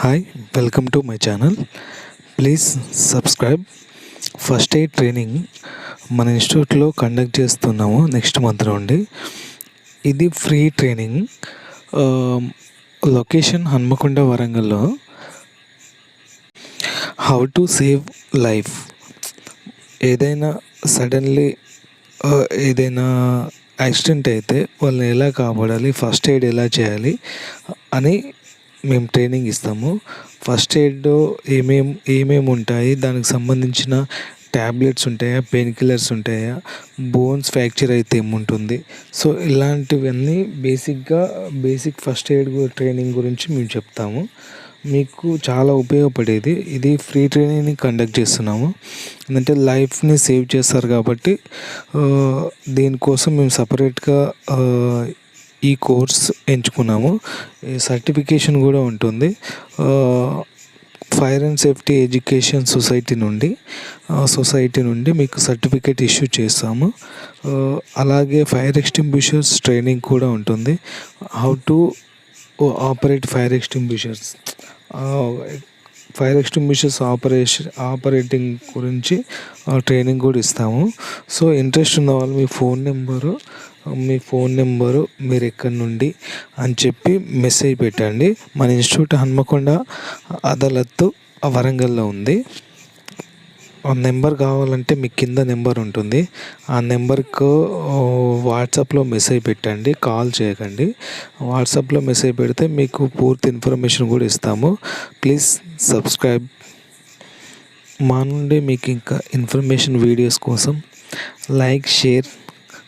Hi welcome to my channel please subscribe first aid training మన ఇన్స్టిట్యూట్లో conduct చేస్తున్నాము next month నుండి. ఇది ఫ్రీ ట్రైనింగ్ లొకేషన్ హన్మకొండ వరంగల్లో. హౌ టు సేవ్ లైఫ్ ఏదైనా సడన్లీ uh, ఏదైనా యాక్సిడెంట్ అయితే వాళ్ళని ఎలా కాపాడాలి ఫస్ట్ ఎయిడ్ ఎలా చేయాలి అని మేము ట్రైనింగ్ ఇస్తాము. ఫస్ట్ ఎయిడ్ ఏమేం ఏమేమి ఉంటాయి? దానికి సంబంధించిన ట్యాబ్లెట్స్ ఉంటాయా? పెయిన్ కిల్లర్స్ ఉంటాయా? బోన్స్ ఫ్రాక్చర్ అయితే ఏముంటుంది? సో ఇలాంటివన్నీ బేసిక్గా బేసిక్ ఫస్ట్ ఎయిడ్ ట్రైనింగ్ గురించి మేము చెప్తాము. మీకు చాలా ఉపయోగపడేది. ఇది ఫ్రీ ట్రైనింగ్ని కండక్ట్ చేస్తున్నాము. ఎందుకంటే లైఫ్ని సేవ్ చేస్తారు కాబట్టి దీనికోసం మేము సపరేట్గా ఈ కోర్స్ ఎంచుకున్నాము. ఈ సర్టిఫికేషన్ కూడా ఉంటుంది. Fire and safety education society నుండి సొసైటీ నుండి మీకు సర్టిఫికేట్ ఇష్యూ చేస్తాము. అలాగే ఫైర్ ఎక్స్టింగ్విషర్స్ ట్రైనింగ్ కూడా ఉంటుంది. How to operate fire extinguishers fire extinguishers operation operating గురించి ట్రైనింగ్ కూడా ఇస్తాము. సో ఇంట్రెస్ట్ ఉన్న వాళ్ళు మీ ఫోన్ నెంబరు మీ ఫోన్ నెంబరు మీరు ఎక్కడి నుండి అని చెప్పి మెసేజ్ పెట్టండి. మన ఇన్స్టిట్యూట్ హన్మకొండ అదలత్తు వరంగల్లో ఉంది. ఆ నెంబర్ కావాలంటే మీ కింద నెంబర్ ఉంటుంది. ఆ నెంబర్కు వాట్సాప్లో మెసేజ్ పెట్టండి. కాల్ చేయకండి. వాట్సాప్లో మెసేజ్ పెడితే మీకు పూర్తి ఇన్ఫర్మేషన్ కూడా ఇస్తాము. Please subscribe. మా నుండి మీకు ఇంకా ఇన్ఫర్మేషన్ వీడియోస్ కోసం like share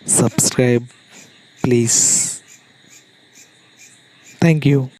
subscribe please thank you